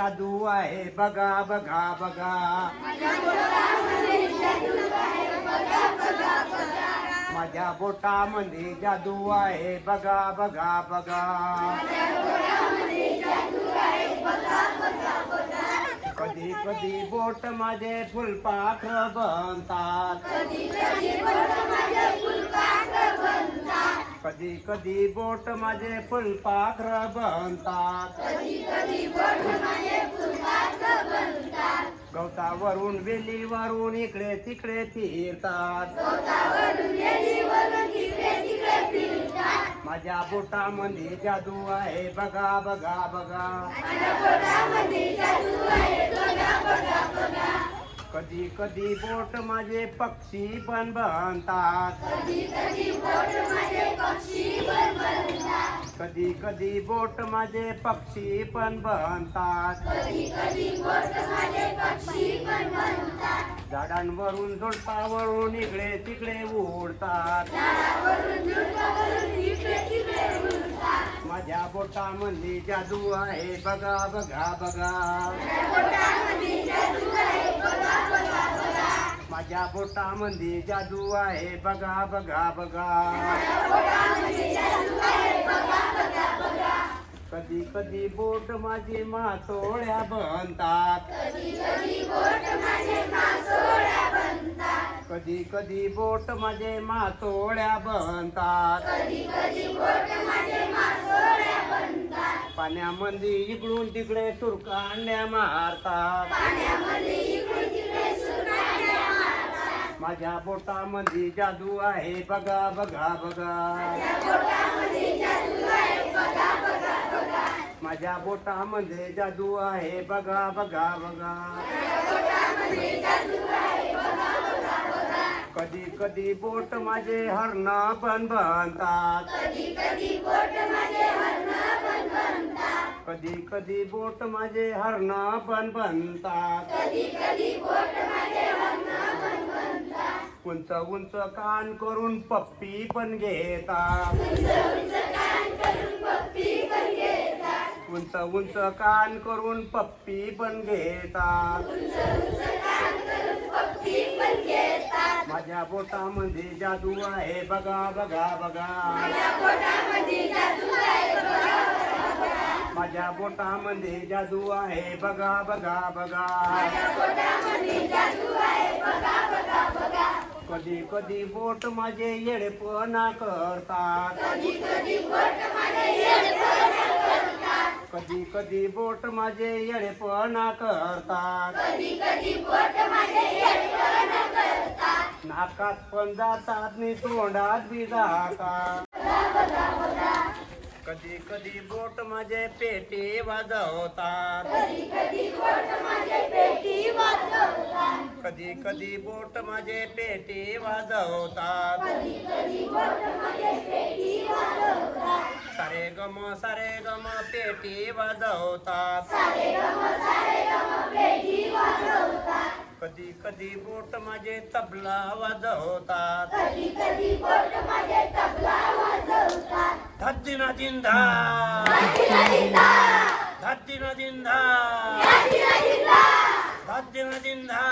जादू आहे बघा बघा बघा माझ्या बोटामध्ये जादू आहे बघा बघा बघा कधी कधी बोट माझे फुलपाखर बनतात. कधी कधी बोट माझे फुलपाखर बनतात. गवतावरून वेलीवरून इकडे तिकडे फिरतात. माझ्या बोटामध्ये जादू आहे बघा बघा बघा. कधी कधी बोट माझे पक्षी पण बनतात कधी कधी बोट माझे पक्षी पण बनतात झाडांवरून झुडपावरून इकडे तिकडे उडतात. माझ्या बोटामध्ये जादू आहे बघा बघा बघा. माझ्या बोटामध्ये जादू आहे बघा बघा बघा. कधी कधी बोट माझे मासोळ्या बनतात. कधी कधी बोट माझे मासोळ्या बनतात. पाण्यामध्ये इकडून तिकडे सुरकांड्या मारतात. माझ्या बोटामध्ये जादू आहे बघा बघा बघा. माझ्या बोटामध्ये जादू आहे बघा बघा बघा. कधी कधी बोट माझे हरण पण बनतात. कधी कधी बोट माझे हरण पण बनतात. उंच उंच कान करून पप्पी पण घेतात उंच उंच कान करून पप्पी पण घेतात माझ्या बोटामध्ये जादू आहे बघा बघा बघा. माझ्या बोटामध्ये जादू आहे बघा बघा बघा. कधी कधी बोट माझे येडेपणा करतात. कधी कधी बोट माझे येडेपणा करतात. नाकात पण जातात नि तोंडात बी जातात. कधी कधी बोट माझे पेटी वाजवतात कधी कधी बोट माझे पेटी वाजवतात सारे गम सारे गम पेटी वाजवतात कधी कधी बोट माझे तबला वाजवतात. धद्दिना दिंधा धद्दिना दिंधा धद्दिना दिंधा